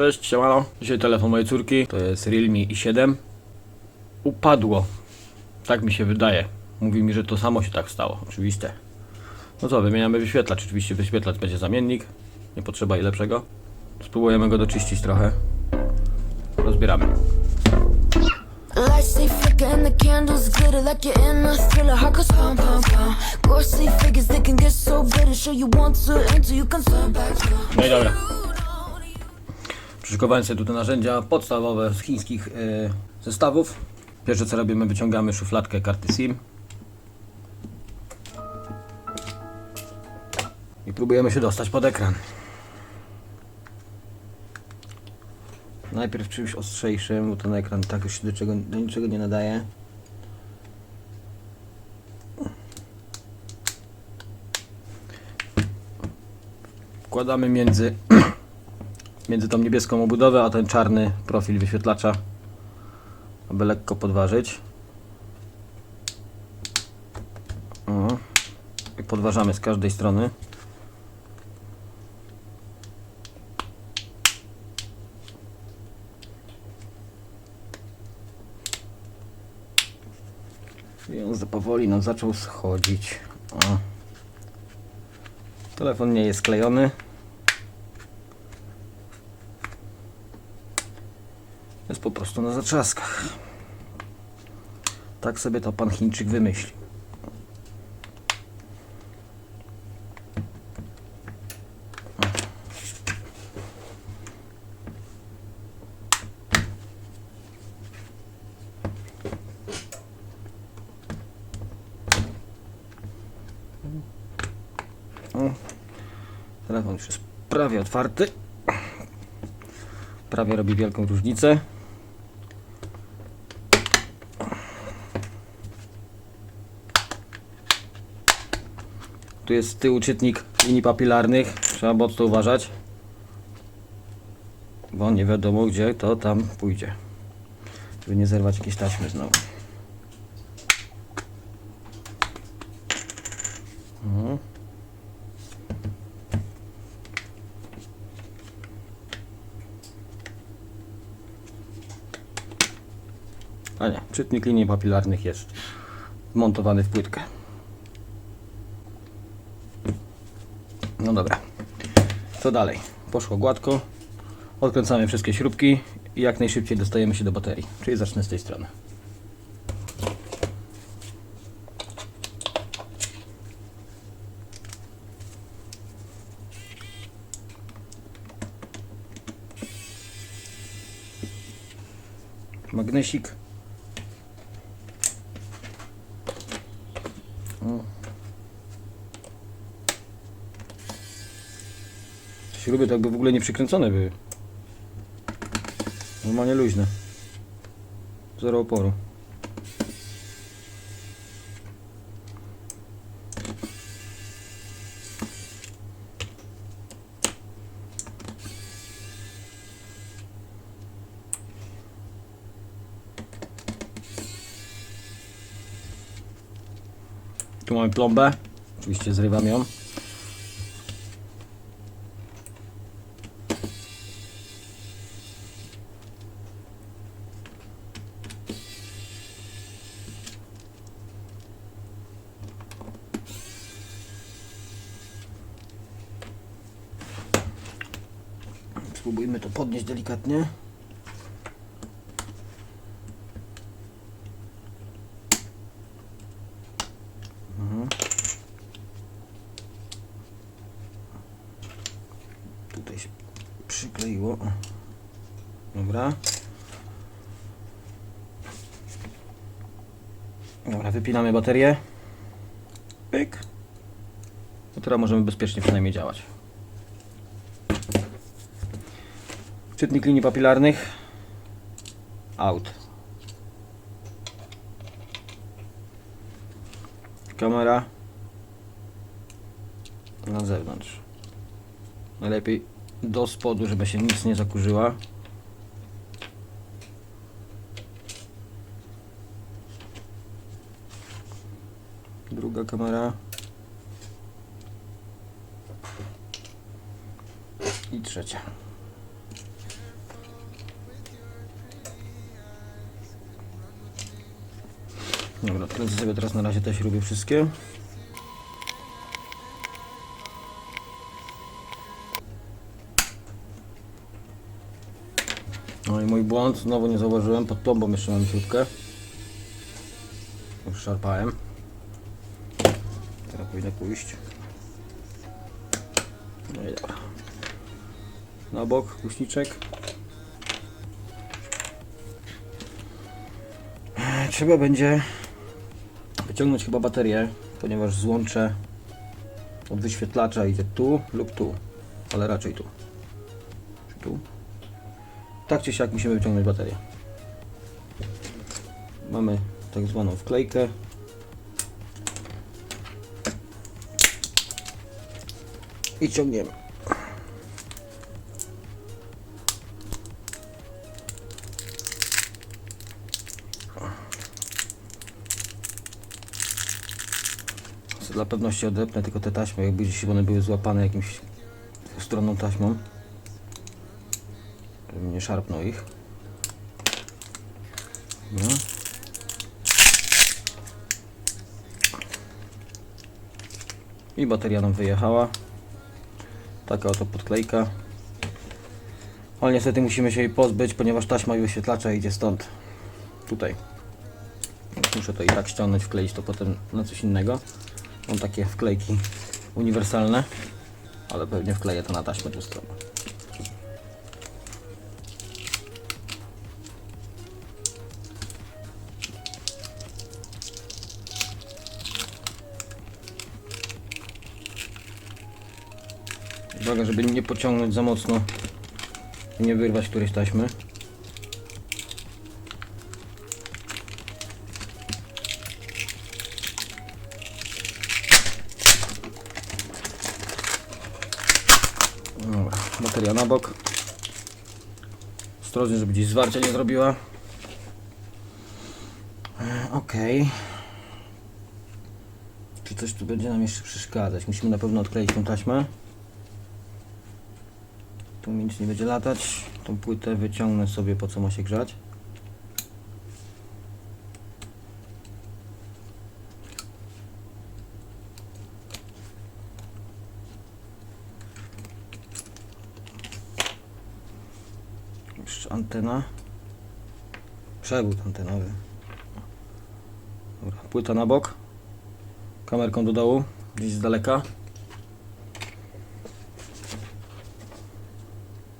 Cześć, siemano. Dzisiaj telefon mojej córki, to jest Realme i7. Upadło. Tak mi się wydaje. Mówi mi, że to samo się tak stało. Oczywiste. No co, wymieniamy wyświetlacz. Oczywiście wyświetlacz będzie zamiennik. Nie potrzeba i lepszego. Spróbujemy go doczyścić trochę. Rozbieramy. Lights they flicker and the candles glitter like you're in a thriller. Heart goes pum pum pum. Ghostly figures they can get so bitter. Sure you want to until you can turn back. No i dobra. Przyszykowałem sobie tutaj narzędzia podstawowe z chińskich y, zestawów. Pierwsze co robimy, wyciągamy szufladkę karty SIM. I próbujemy się dostać pod ekran. Najpierw czymś ostrzejszym, bo ten ekran tak już się do, czego, do niczego nie nadaje. Wkładamy między między tą niebieską obudowę, a ten czarny profil wyświetlacza, aby lekko podważyć. O. I podważamy z każdej strony. I on powoli nam zaczął schodzić. O. Telefon nie jest sklejony. Jest po prostu na zatrzaskach. Tak sobie to pan Chińczyk wymyślił. O, telefon już jest prawie otwarty. Prawie robi wielką różnicę. Tu jest z tyłu czytnik linii papilarnych. Trzeba mocno uważać. Bo nie wiadomo gdzie to tam pójdzie. Żeby nie zerwać jakiejś taśmy znowu. Mhm. A nie, czytnik linii papilarnych jest montowany w płytkę. No dobra. Co dalej? Poszło gładko. Odkręcamy wszystkie śrubki i jak najszybciej dostajemy się do baterii. Czyli zacznę z tej strony. Magnesik. Śruby tak by w ogóle nie przykręcone były. Normalnie luźne. Zero oporu. Tu mamy plombę. Oczywiście zrywam ją. Spróbujmy to podnieść delikatnie. Mhm. Tutaj się przykleiło. Dobra. Dobra, wypinamy baterię. Pyk. No teraz możemy bezpiecznie przynajmniej działać. Czytnik linii papilarnych. Out. Kamera. Na zewnątrz. Najlepiej do spodu, żeby się nic nie zakurzyła. Druga kamera. I trzecia. Dobra, kręcę sobie teraz na razie te śruby wszystkie. No i mój błąd, znowu nie zauważyłem, pod plombą jeszcze mam śrubkę. Już szarpałem. Teraz powinno pójść. No i dobra. Na bok, guśniczek. E, Trzeba będzie wyciągnąć chyba baterię, ponieważ złącze od wyświetlacza idzie tu lub tu, ale raczej tu. Czy tu? Tak czy siak musimy wyciągnąć baterię. Mamy tak zwaną wklejkę. I ciągniemy. Dla pewności odepnę tylko te taśmy, jakby gdzieś one były złapane jakimś stronną taśmą. Żebym nie szarpnął ich. No. I bateria nam wyjechała. Taka oto podklejka. Ale niestety musimy się jej pozbyć, ponieważ taśma i wyświetlacza idzie stąd. Tutaj. Muszę to i tak ściągnąć, wkleić to potem na coś innego. Mam takie wklejki uniwersalne, ale pewnie wkleję to na taśmę dwustronną. Uwaga, żeby nie pociągnąć za mocno i nie wyrwać którejś taśmy. Ostrożnie, żeby gdzieś zwarcia nie zrobiła. E, Okej. Czy coś tu będzie nam jeszcze przeszkadzać? Musimy na pewno odkleić tą taśmę. Tu mi nic nie będzie latać. Tą płytę wyciągnę sobie po co ma się grzać. Jeszcze antena. Przewód antenowy. Dobra, płyta na bok. Kamerką do dołu, gdzieś z daleka.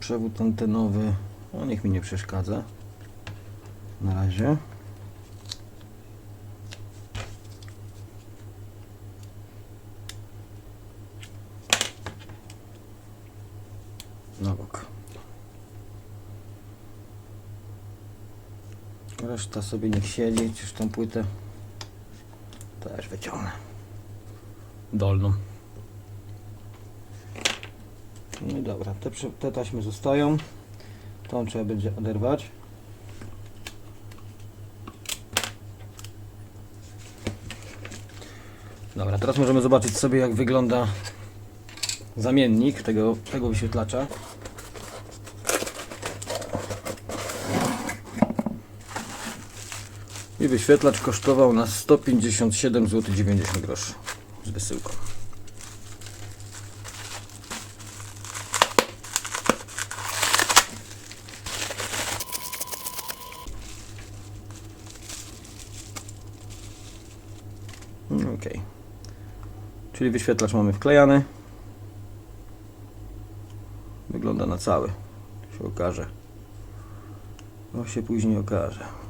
Przewód antenowy. No niech mi nie przeszkadza. Na razie. Na bok. Reszta sobie niech siedzi, już tą płytę też wyciągnę. Dolną. No i dobra, te, te taśmy zostają. Tą trzeba będzie oderwać. Dobra, teraz możemy zobaczyć sobie jak wygląda zamiennik tego, tego wyświetlacza. I wyświetlacz kosztował nas 157 zł 90 groszy z wysyłką. Ok. Czyli wyświetlacz mamy wklejany. Wygląda na cały. Się okaże. No się później okaże.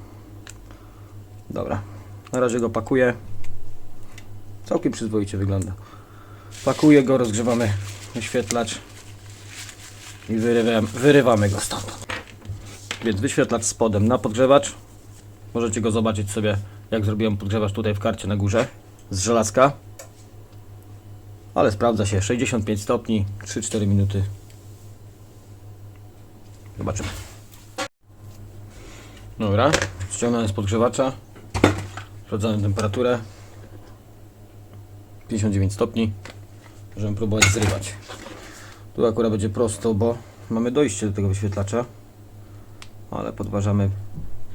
Dobra. Na razie go pakuję. Całkiem przyzwoicie wygląda. Pakuję go, rozgrzewamy wyświetlacz i wyrywamy, wyrywamy go stąd. Więc wyświetlacz spodem na podgrzewacz. Możecie go zobaczyć sobie, jak zrobiłem podgrzewacz tutaj w karcie na górze z żelazka. Ale sprawdza się 65 stopni, 3-4 minuty. Zobaczymy. Dobra, ściągnąłem z podgrzewacza. Sprawdzamy temperaturę. 59 stopni. Możemy próbować zrywać. Tu akurat będzie prosto, bo mamy dojście do tego wyświetlacza. Ale podważamy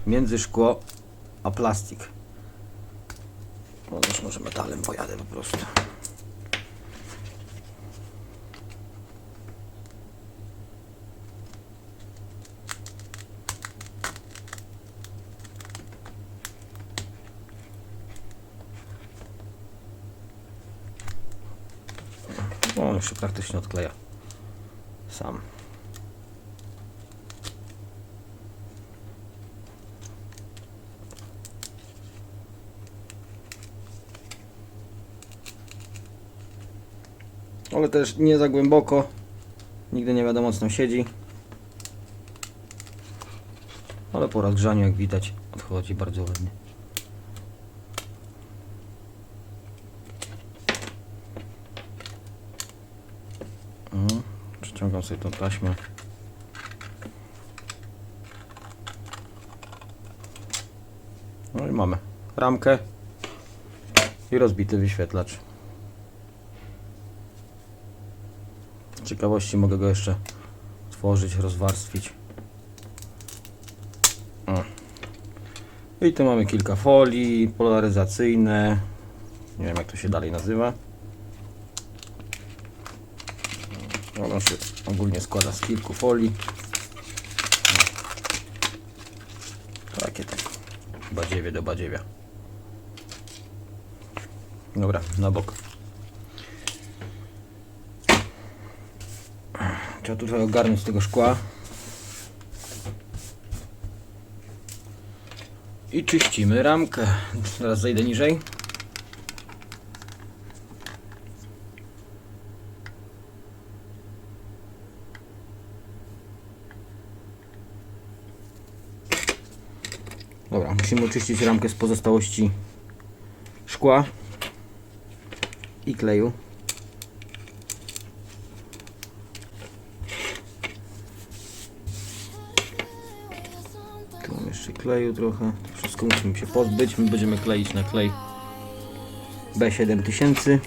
między szkło a plastik. No może metalem pojadę po prostu. O, on już się praktycznie odkleja. Sam. Ale też nie za głęboko. Nigdy nie wiadomo co tam siedzi. Ale po rozgrzaniu jak widać odchodzi bardzo ładnie. Mhm. Przyciągam sobie tą taśmę. No i mamy ramkę i rozbity wyświetlacz. Ciekawości mogę go jeszcze tworzyć, rozwarstwić. O. I tu mamy kilka folii polaryzacyjne. Nie wiem jak to się dalej nazywa. Ono się ogólnie składa z kilku folii. Takie tam. Badziewie do badziewia. Dobra, na bok. Trzeba tu trochę ogarnąć tego szkła. I czyścimy ramkę. Teraz zejdę niżej. Dobra, musimy oczyścić ramkę z pozostałości szkła i kleju. Tu mam jeszcze kleju trochę. Wszystko musimy się pozbyć. My będziemy kleić na klej B7000.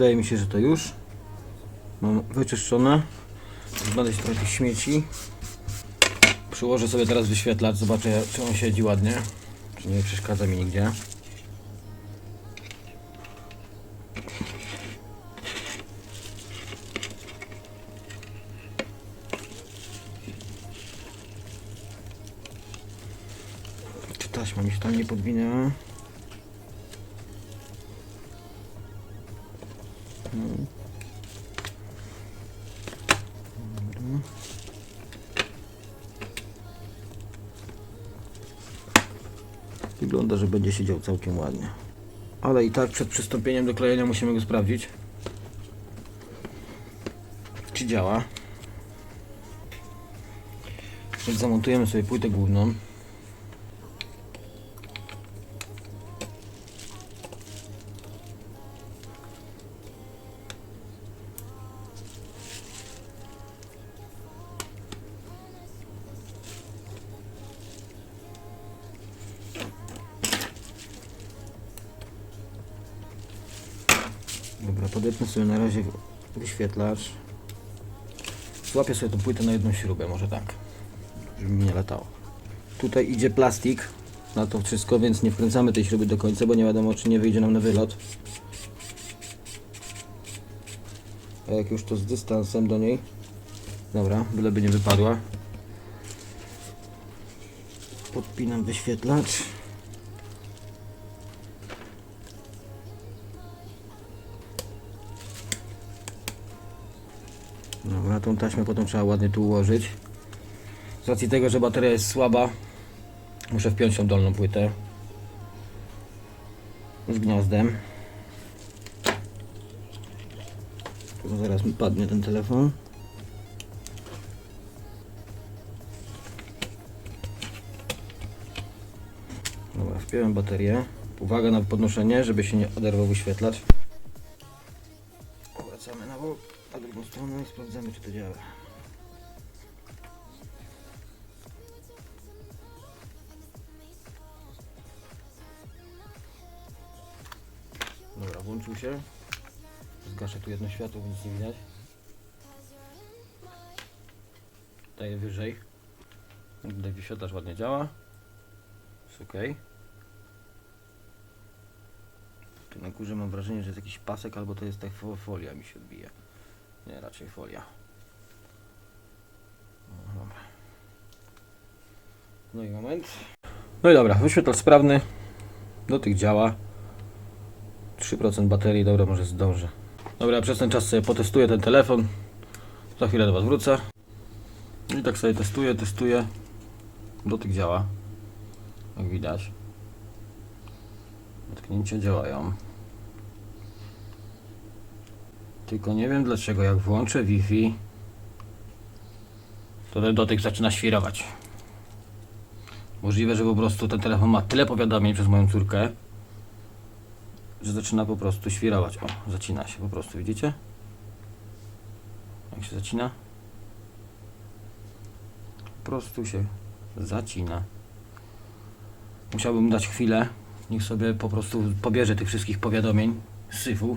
Wydaje mi się, że to już. Mam wyczyszczone. Znaleźć trochę tych śmieci. Przyłożę sobie teraz wyświetlacz. Zobaczę, czy on siedzi ładnie. Czy nie przeszkadza mi nigdzie. Czy taśma mi się tam nie podwinęła? Będzie siedział całkiem ładnie. Ale i tak przed przystąpieniem do klejenia musimy go sprawdzić. Czy działa. Zamontujemy sobie płytę główną. Sobie na razie wyświetlacz. Złapię sobie tą płytę na jedną śrubę, może tak. Żeby mi nie latało. Tutaj idzie plastik na to wszystko, więc nie wkręcamy tej śruby do końca, bo nie wiadomo czy nie wyjdzie nam na wylot. A jak już to z dystansem do niej. Dobra, byleby nie wypadła. Podpinam wyświetlacz. Dobra, tą taśmę potem trzeba ładnie tu ułożyć. Z racji tego, że bateria jest słaba, muszę wpiąć tą dolną płytę z gniazdem. Zaraz mi padnie ten telefon. Dobra, wpiąłem baterię. Uwaga na podnoszenie, żeby się nie oderwał wyświetlacz. Zobaczymy, czy to działa. Dobra, włączył się. Zgaszę tu jedno światło, więc nie widać. Daję wyżej. Widać wyświetlasz ładnie działa. Jest ok. Tu na górze mam wrażenie, że jest jakiś pasek albo to jest ta folia mi się odbija. Nie, raczej folia. No i moment. No i dobra, wyświetlacz sprawny. Dotyk działa. 3% baterii, dobra, może zdążę. Dobra, przez ten czas sobie potestuję ten telefon. Za chwilę do Was wrócę. I tak sobie testuję, testuję. Dotyk działa. Jak widać. Dotknięcia działają. Tylko nie wiem dlaczego, jak włączę Wi-Fi, to ten dotyk zaczyna świrować. Możliwe, że po prostu ten telefon ma tyle powiadomień przez moją córkę, że zaczyna po prostu świrować. O, zacina się po prostu, widzicie? Jak się zacina? Po prostu się zacina. Musiałbym dać chwilę, niech sobie po prostu pobierze tych wszystkich powiadomień z syfu.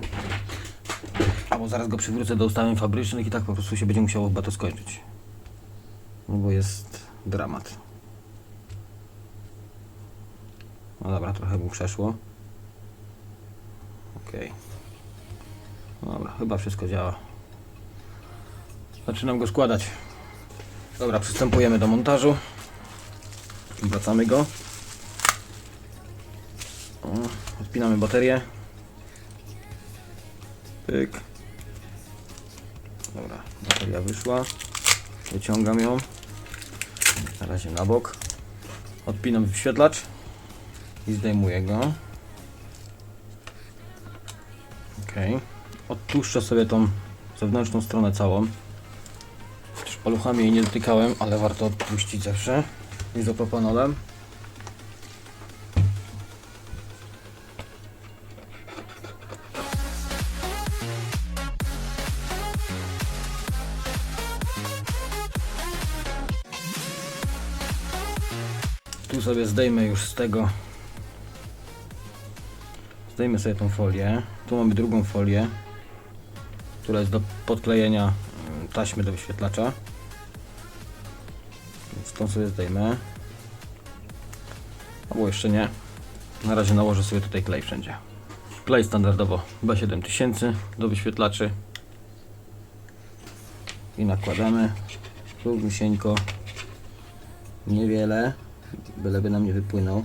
Albo zaraz go przywrócę do ustawień fabrycznych i tak po prostu się będzie musiało chyba to skończyć. No bo jest dramat. No dobra, trochę mu przeszło. Okej. No Dobra, chyba wszystko działa. Zaczynam go składać. Dobra, przystępujemy do montażu. Wracamy go. O, odpinamy baterię. Pyk. Dobra, bateria wyszła. Wyciągam ją. Na razie na bok. Odpinam wyświetlacz i zdejmuję go. Ok. Odtłuszczę sobie tą zewnętrzną stronę całą. Też paluchami jej nie dotykałem, ale warto odpuścić zawsze. Izopropanolem. Tu sobie zdejmę już z tego. Zdejmę sobie tą folię. Tu mamy drugą folię, która jest do podklejenia mm, taśmy do wyświetlacza. Więc tą sobie zdejmę. Albo jeszcze nie. Na razie nałożę sobie tutaj klej wszędzie. Klej standardowo B7000 do wyświetlaczy. I nakładamy. Równiusieńko. Niewiele. Byleby nam nie wypłynął.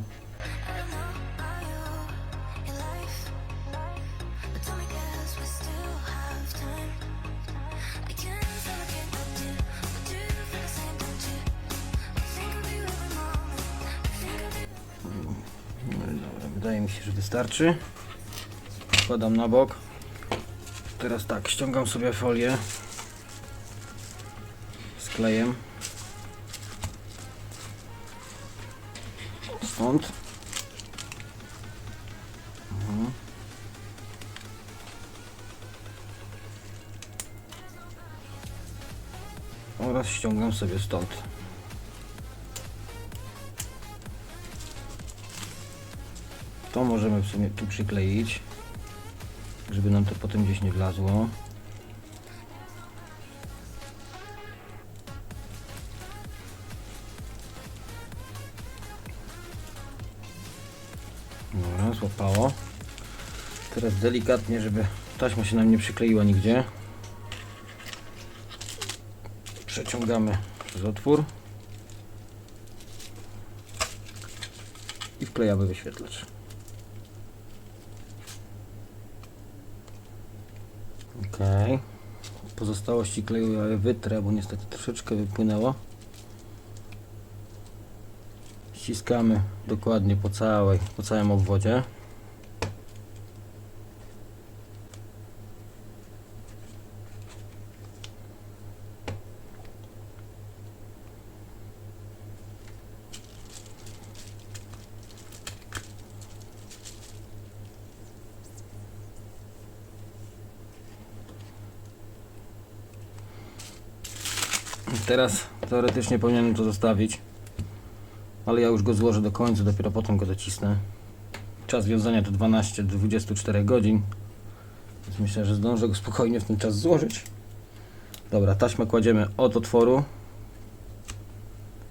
Wystarczy. Wkładam na bok. Teraz tak, ściągam sobie folię z klejem. Stąd. Mhm. Oraz ściągam sobie stąd. To możemy w sumie tu przykleić, żeby nam to potem gdzieś nie wlazło. Dobra, złapało. Teraz delikatnie, żeby taśma się nam nie przykleiła nigdzie. Przeciągamy przez otwór. I wklejamy wyświetlacz. Okej. Pozostałości kleju ja wytrę, bo niestety troszeczkę wypłynęło. Ściskamy dokładnie po całej, po całym obwodzie. Teraz teoretycznie powinienem to zostawić, ale ja już go złożę do końca, dopiero potem go zacisnę. Czas wiązania to 12 do 24 godzin. Więc myślę, że zdążę go spokojnie w ten czas złożyć. Dobra, taśmę kładziemy od otworu.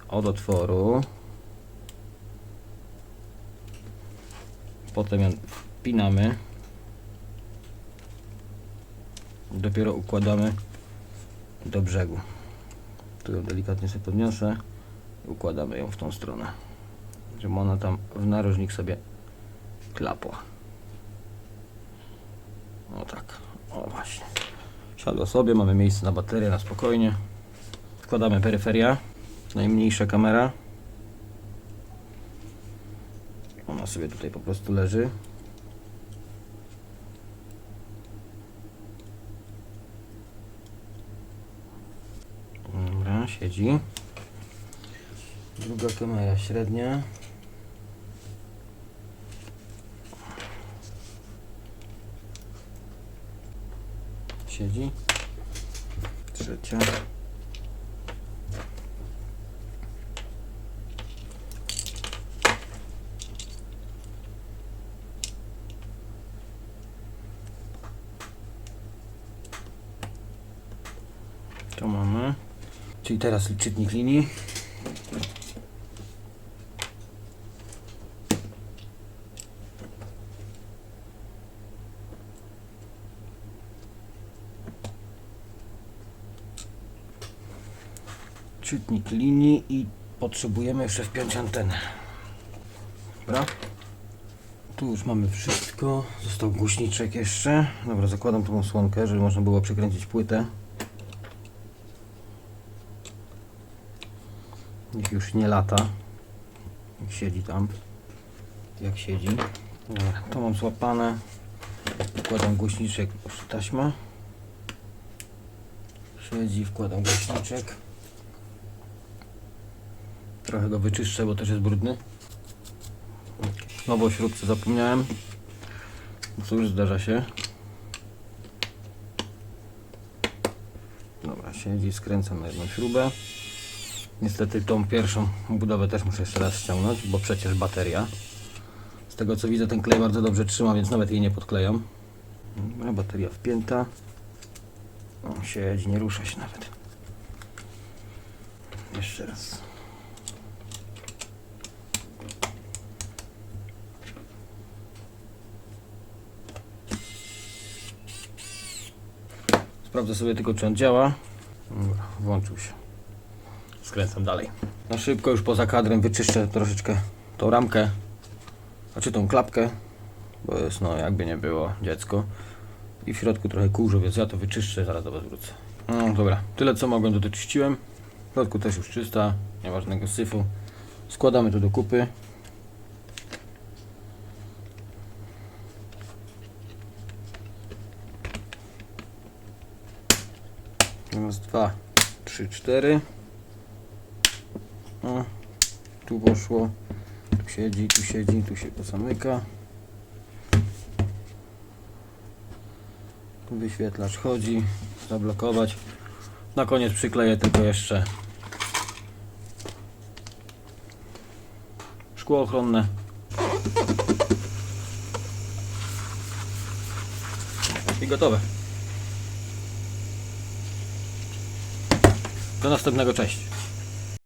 Od otworu. Potem ją wpinamy. Dopiero układamy do brzegu. Ją delikatnie sobie podniosę. i Układamy ją w tą stronę. Żeby ona tam w narożnik sobie klapła. O tak. O właśnie. Siadło sobie, mamy miejsce na baterię na spokojnie. Wkładamy peryferia. Najmniejsza kamera. Ona sobie tutaj po prostu leży. Siedzi. Druga kamera średnia. Siedzi. Trzecia. To mamy. Czyli teraz czytnik linii. Czytnik linii i potrzebujemy jeszcze wpiąć antenę. Dobra. Tu już mamy wszystko. Został głośniczek jeszcze. Dobra, zakładam tą osłonkę, żeby można było przykręcić płytę. Już nie lata. Jak siedzi tam. Jak siedzi. Dobra, to mam złapane. Wkładam głośniczek w taśmę. Siedzi, wkładam głośniczek. Trochę go wyczyszczę, bo też jest brudny. Znowu o śrubce zapomniałem. Cóż, zdarza się. Dobra, siedzi, skręcam na jedną śrubę. Niestety tą pierwszą budowę też muszę jeszcze raz ściągnąć, bo przecież bateria. Z tego co widzę ten klej bardzo dobrze trzyma, więc nawet jej nie podklejam. Dobra, bateria wpięta. O, siedzi, nie rusza się nawet. Jeszcze raz. Sprawdzę sobie tylko czy on działa. Dobra, włączył się. Skręcam dalej. Na szybko już poza kadrem wyczyszczę troszeczkę tą ramkę, znaczy tą klapkę, bo jest no jakby nie było dziecko. I w środku trochę kurzu, więc ja to wyczyszczę, zaraz do Was wrócę. No dobra, tyle co mogłem to doczyściłem. W środku też już czysta, nie ma syfu. Składamy to do kupy. Raz, dwa, trzy, cztery. O, tu poszło. Tu siedzi, tu siedzi, tu się pozamyka. Tu wyświetlacz chodzi. Zablokować. Na koniec przykleję tylko jeszcze szkło ochronne. I gotowe. Do następnego, cześć.